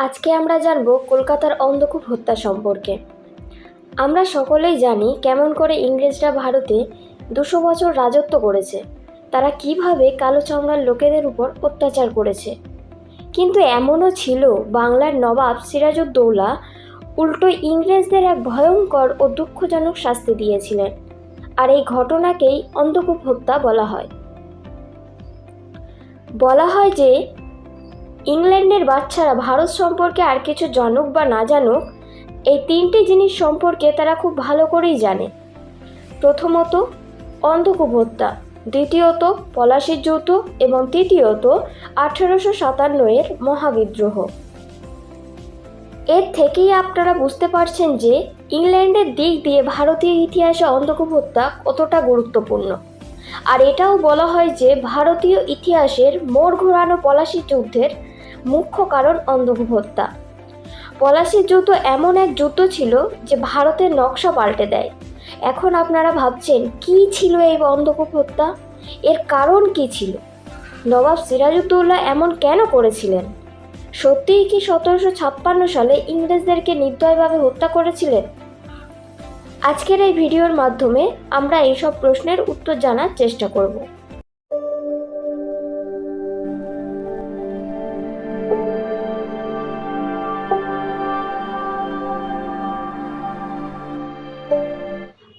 আজকে আমরা জানব কলকাতার অন্ধকূপ হত্যা সম্পর্কে। আমরা সকলেই জানি কেমন করে ইংরেজরা ভারতে দুশো বছর রাজত্ব করেছে। তারা কীভাবে কালো চামড়ার লোকেদের উপর অত্যাচার করেছে। কিন্তু এমনও ছিল বাংলার নবাব সিরাজউদ্দৌলা উল্টো ইংরেজদের এক ভয়ঙ্কর ও দুঃখজনক শাস্তি দিয়েছিলেন। আর এই ঘটনাকেই অন্ধকূপ হত্যা বলা হয়। বলা হয় যে ইংল্যান্ডের বাচ্চারা ভারত সম্পর্কে আর কিছু জানুক বা না জানুক, এই তিনটি জিনিস সম্পর্কে তারা খুব ভালো করেই জানে। প্রথমত, অন্ধকূপ হত্যা। দ্বিতীয়ত, পলাশির যৌথ এবং তৃতীয়ত, আঠেরোশো সাতান্ন এর মহাবিদ্রোহ। এর থেকেই আপনারা বুঝতে পারছেন যে ইংল্যান্ডের দিক দিয়ে ভারতীয় ইতিহাসে অন্ধকূপ হত্যা কতটা গুরুত্বপূর্ণ। আর এটাও বলা হয় যে ভারতীয় ইতিহাসের মোড় ঘোরানো পলাশি যুদ্ধের মুখ্য কারণ অন্ধকূপ হত্যা পলাশির যুদ্ধ এমন এক যুদ্ধ ছিল যে ভারতের নকশা পাল্টে দেয়। এখন আপনারা ভাবছেন, কি ছিল এই অন্ধকূপ হত্যা এর কারণ কি ছিল? নবাব সিরাজউদ্দৌলা এমন কেন করেছিলেন? সত্যিই কি সতেরোশো ছাপ্পান্ন সালে ইংরেজদেরকে নির্দয়ভাবে হত্যা করেছিলেন? আজকের এই ভিডিওর মাধ্যমে আমরা এইসব প্রশ্নের উত্তর জানার চেষ্টা করব।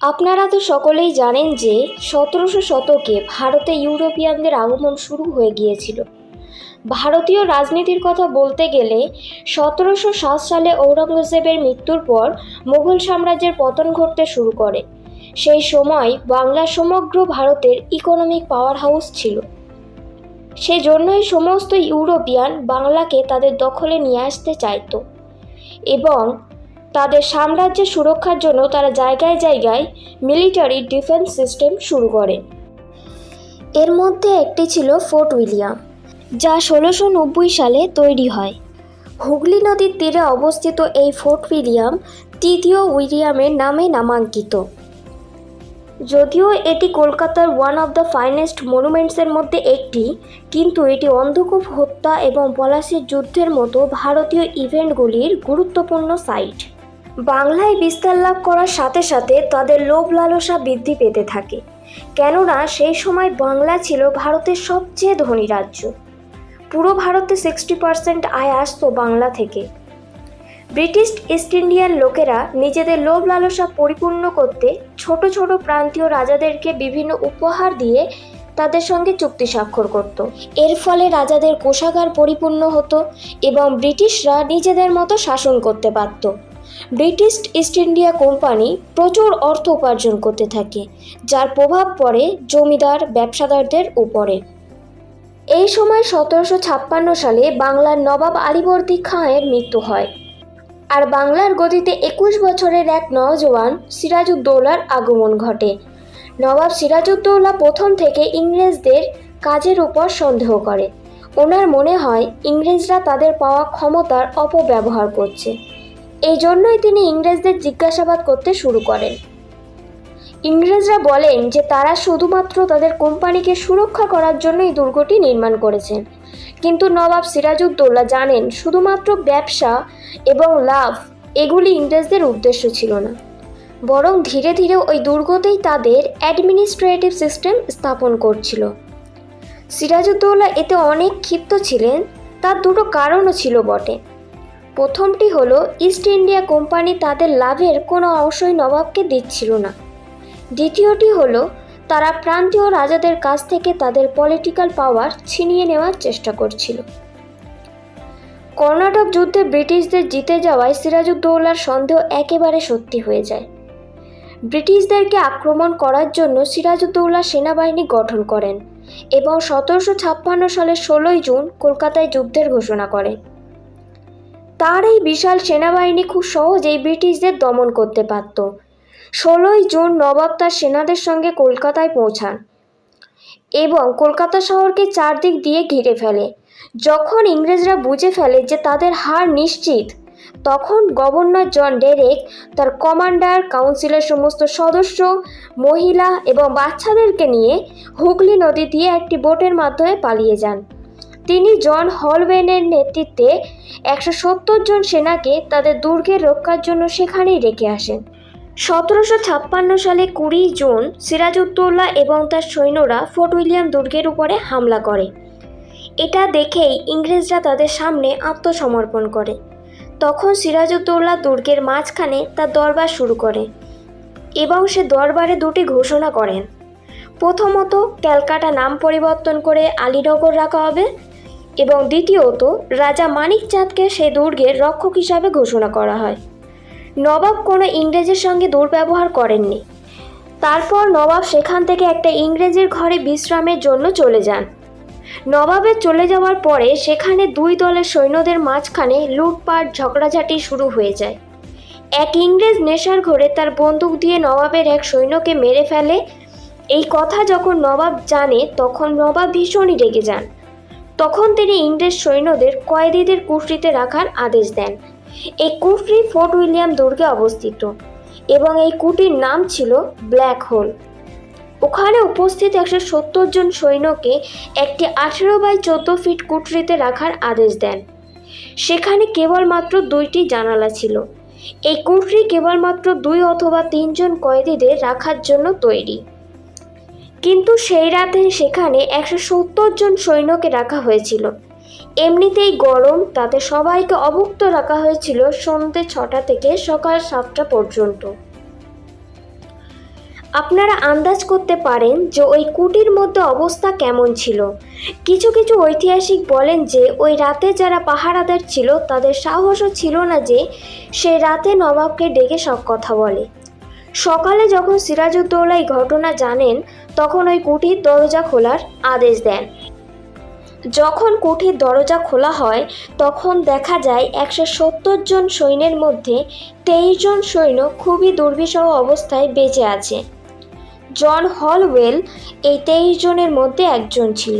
আপনারা তো সকলেই জানেন যে সতেরোশো শতকে ভারতে ইউরোপিয়ানদের আগমন শুরু হয়ে গিয়েছিল। ভারতীয় রাজনীতির কথা বলতে গেলে সতেরোশো সাত সালে ঔরঙ্গজেবের মৃত্যুর পর মুঘল সাম্রাজ্যের পতন ঘটতে শুরু করে। সেই সময় বাংলা সমগ্র ভারতের ইকোনমিক পাওয়ার হাউস ছিল। সেজন্যই সমস্ত ইউরোপিয়ান বাংলাকে তাদের দখলে নিয়ে আসতে চাইতো। এবং তাদের সাম্রাজ্যের সুরক্ষার জন্য তারা জায়গায় জায়গায় মিলিটারি ডিফেন্স সিস্টেম শুরু করে। এর মধ্যে একটি ছিল ফোর্ট উইলিয়াম, যা ষোলোশো নব্বই সালে তৈরি হয়। হুগলি নদীর তীরে অবস্থিত এই ফোর্ট উইলিয়াম তৃতীয় উইলিয়ামের নামে নামাঙ্কিত। যদিও এটি কলকাতার ওয়ান অফ দ্য ফাইনেস্ট মনুমেন্টসের মধ্যে একটি, কিন্তু এটি অন্ধকূপ হত্যা এবং পলাশির যুদ্ধের মতো ভারতীয় ইভেন্টগুলির গুরুত্বপূর্ণ সাইট। বাংলায় বিস্তার লাভ করার সাথে সাথে তাদের লোভ লালসা বৃদ্ধি পেতে থাকে। কেননা সেই সময় বাংলা ছিল ভারতের সবচেয়ে ধনী রাজ্য। পুরো ভারতে সিক্সটি পার্সেন্ট আয় আসতো বাংলা থেকে। ব্রিটিশ ইস্ট ইন্ডিয়ান লোকেরা নিজেদের লোভ লালসা পরিপূর্ণ করতে ছোট ছোট প্রান্তীয় রাজাদেরকে বিভিন্ন উপহার দিয়ে তাদের সঙ্গে চুক্তি স্বাক্ষর করত। এর ফলে রাজাদের কোষাগার পরিপূর্ণ হতো এবং ব্রিটিশরা নিজেদের মতো শাসন করতে পারত। ব্রিটিশ ইস্ট ইন্ডিয়া কোম্পানি প্রচুর অর্থ উপার্জন করতে থাকে, যার প্রভাব পড়ে জমিদার, ব্যবসাদারদের উপরে। এই সময় সতেরোশো ছাপ্পান্ন সালে বাংলার নবাব আলীবর্দী খাঁয়ের মৃত্যু হয়। আর বাংলার গদিতে একুশ বছরের এক নওজোয়ান সিরাজউদ্দৌলার আগমন ঘটে। নবাব সিরাজউদ্দৌলা প্রথম থেকে ইংরেজদের কাজের উপর সন্দেহ করে। ওনার মনে হয়, ইংরেজরা তাদের পাওয়া ক্ষমতার অপব্যবহার করছে। এই জন্যই তিনি ইংরেজদের জিজ্ঞাসাবাদ করতে শুরু করেন। ইংরেজরা বলেন যে, তারা শুধুমাত্র তাদের কোম্পানিকে সুরক্ষা করার জন্য এই দুর্গটি নির্মাণ করেছেন। কিন্তু নবাব সিরাজউদ্দৌলা জানেন, শুধুমাত্র ব্যবসা এবং লাভ, এগুলি ইংরেজদের উদ্দেশ্য ছিল না। বরং ধীরে ধীরে ওই দুর্গতেই তাদের অ্যাডমিনিস্ট্রেটিভ সিস্টেম স্থাপন করছিল। সিরাজউদ্দৌলা এতে অনেক ক্ষিপ্ত ছিলেন, তার দুটো কারণও ছিল বটে। প্রথমটি হলো ইস্ট ইন্ডিয়া কোম্পানি তাদের লাভের কোনো অংশই নবাবকে দিচ্ছিল না। দ্বিতীয়টি হলো, তারা প্রান্তীয় রাজাদের কাছ থেকে তাদের পলিটিক্যাল পাওয়ার ছিনিয়ে নেওয়ার চেষ্টা করছিল। কর্ণাটক যুদ্ধে ব্রিটিশদের জিতে যাওয়ায় সিরাজউদ্দৌলার সন্দেহ একেবারে সত্যি হয়ে যায়। ব্রিটিশদেরকে আক্রমণ করার জন্য সিরাজউদ্দৌলা সেনাবাহিনী গঠন করেন এবং সতেরোশো ছাপ্পান্ন সালের ষোলোই জুন কলকাতায় যুদ্ধের ঘোষণা করেন তার এই বিশাল সেনাবাহিনী খুব সহজেই ব্রিটিশদের দমন করতে পারত। ষোলোই জুন নবাব তার সেনাদের সঙ্গে কলকাতায় পৌঁছান এবং কলকাতা শহরকে চারদিক দিয়ে ঘিরে ফেলে। যখন ইংরেজরা বুঝে ফেলে যে তাদের হার নিশ্চিত তখন গভর্নর জন ডেরেক, তার কমান্ডার, কাউন্সিলের সমস্ত সদস্য, মহিলা এবং বাচ্চাদেরকে নিয়ে হুগলি নদী দিয়ে একটি বোটের মাধ্যমে পালিয়ে যান। তিনি জন হলওয়েনের নেতৃত্বে একশো সত্তর জন সেনাকে তাদের দুর্গের রক্ষার জন্য সেখানেই রেখে আসেন। সতেরোশো ছাপ্পান্ন সালে কুড়ি জুন সিরাজউদ্দৌলা এবং তার সৈন্যরা ফোর্ট উইলিয়াম দুর্গের উপরে হামলা করে। এটা দেখেই ইংরেজরা তাদের সামনে আত্মসমর্পণ করে। তখন সিরাজউদ্দৌলা দুর্গের মাঝখানে তার দরবার শুরু করে এবং সে দরবারে দুটি ঘোষণা করেন। প্রথমত, ক্যালকাটা নাম পরিবর্তন করে আলীনগর রাখা হবে এবং দ্বিতীয়ত, রাজা মানিক চাঁদকে সেই দুর্গের রক্ষক হিসাবে ঘোষণা করা হয়। নবাব কোনো ইংরেজের সঙ্গে দুর্ব্যবহার করেননি। তারপর নবাব সেখান থেকে একটা ইংরেজের ঘরে বিশ্রামের জন্য চলে যান। নবাবের চলে যাওয়ার পরে সেখানে দুই দলের সৈন্যদের মাঝখানে লুটপাট, ঝগড়াঝাটি শুরু হয়ে যায়। এক ইংরেজ নেশার ঘরে তার বন্দুক দিয়ে নবাবের এক সৈন্যকে মেরে ফেলে। এই কথা যখন নবাব জানে, তখন নবাব ভীষণই রেগে যান। তখন তিনি ইংরেজ সৈন্যদের কয়েদিদের কুঠরিতে রাখার আদেশ দেন। এই কুঠরি ফোর্ট উইলিয়াম দুর্গে অবস্থিত এবং এই কুটির নাম ছিল ব্ল্যাক হোল। ওখানে উপস্থিত একশো সত্তর জন সৈন্যকে একটি আঠেরো বাই চোদ্দ ফিট কুঠরিতে রাখার আদেশ দেন। সেখানে কেবলমাত্র দুইটি জানালা ছিল। এই কুঠরি কেবলমাত্র দুই অথবা তিনজন কয়েদিদের রাখার জন্য তৈরি। কিন্তু সেই রাতে সেখানে একশো সত্তর জন সৈন্যকে রাখা হয়েছিল। এমনিতেই গরম, তাতে সবাইকে অভুক্ত রাখা হয়েছিল সন্ধ্যে ছটা থেকে সকাল সাতটা পর্যন্ত। আপনারা আন্দাজ করতে পারেন যে ওই কুটির মধ্যে অবস্থা কেমন ছিল। কিছু কিছু ঐতিহাসিক বলেন যে ওই রাতে যারা পাহারাদার ছিল, তাদের সাহসও ছিল না যে সেই রাতে নবাবকে ডেকে সব কথা বলে। সকালে যখন সিরাজউদ্দৌলা এই ঘটনা জানেন, তখন ওই কুটির দরজা খোলার আদেশ দেন। যখন কুঠির দরজা খোলা হয়, তখন দেখা যায় একশো সত্তর জন সৈন্যের মধ্যে তেইশ জন সৈন্য খুবই দুর্বিষহ অবস্থায় বেঁচে আছে। জন হলওয়েল এই তেইশ জনের মধ্যে একজন ছিল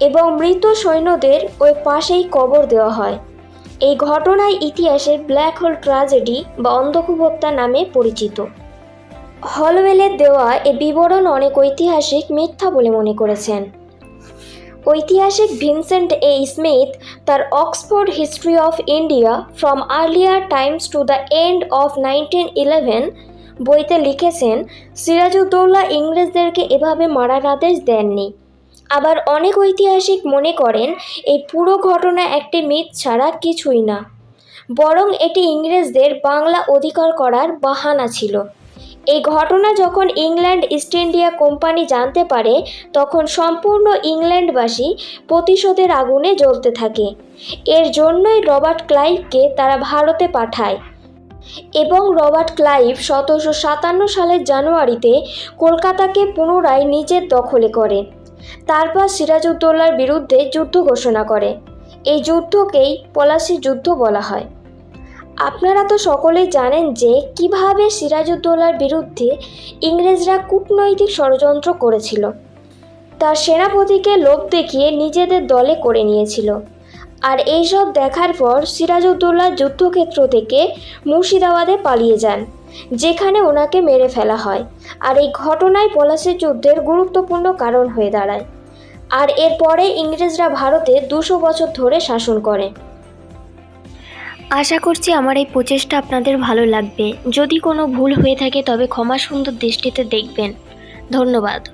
এবং মৃত সৈন্যদের ওই পাশেই কবর দেওয়া হয়। এই ঘটনায় ইতিহাসে ব্ল্যাক হোল ট্র্যাজেডি বা অন্ধকূপ হত্যা নামে পরিচিত। হলওয়েলের দেওয়া এ বিবরণ অনেক ঐতিহাসিক মিথ্যা বলে মনে করেছেন। ঐতিহাসিক ভিনসেন্ট এ স্মিথ তার Oxford history of India from earlier times to the end of nineteen eleven বইতে লিখেছেন, সিরাজউদ্দৌলা ইংরেজদেরকে এভাবে মারার আদেশ দেননি। আবার অনেক ঐতিহাসিক মনে করেন, এই পুরো ঘটনা একটি মিথ ছাড়া কিছুই না। বরং এটি ইংরেজদের বাংলা অধিকার করার বাহানা ছিল। এই ঘটনা যখন ইংল্যান্ড ইস্ট ইন্ডিয়া কোম্পানি জানতে পারে, তখন সম্পূর্ণ ইংল্যান্ডবাসী প্রতিশোধের আগুনে জ্বলতে থাকে। এর জন্যই রবার্ট ক্লাইভকে তারা ভারতে পাঠায়। এবং রবার্ট ক্লাইভ সতেরোশো সাতান্ন সালের জানুয়ারিতে কলকাতাকে পুনরায় নিজের দখলে করে। তারপর সিরাজউদ্দৌলার বিরুদ্ধে যুদ্ধ ঘোষণা করে। এই যুদ্ধকেই পলাশি যুদ্ধ বলা হয়। আপনারা তো সকলেই জানেন যে কীভাবে সিরাজউদ্দৌলার বিরুদ্ধে ইংরেজরা কূটনৈতিক ষড়যন্ত্র করেছিল। তার সেনাপতিকে লোভ দেখিয়ে নিজেদের দলে করে নিয়েছিল। আর এইসব দেখার পর সিরাজউদ্দৌলা যুদ্ধক্ষেত্র থেকে মুর্শিদাবাদে পালিয়ে যান, যেখানে ওনাকে মেরে ফেলা হয়। আর এই ঘটনায় পলাশির যুদ্ধের গুরুত্বপূর্ণ কারণ হয়ে দাঁড়ায়। আর এরপরে ইংরেজরা ভারতে দুশো বছর ধরে শাসন করে। আশা করছি আমার এই প্রচেষ্টা আপনাদের ভালো লাগবে। যদি কোনো ভুল হয়ে থাকে তবে ক্ষমা সুন্দর দৃষ্টিতে দেখবেন। ধন্যবাদ।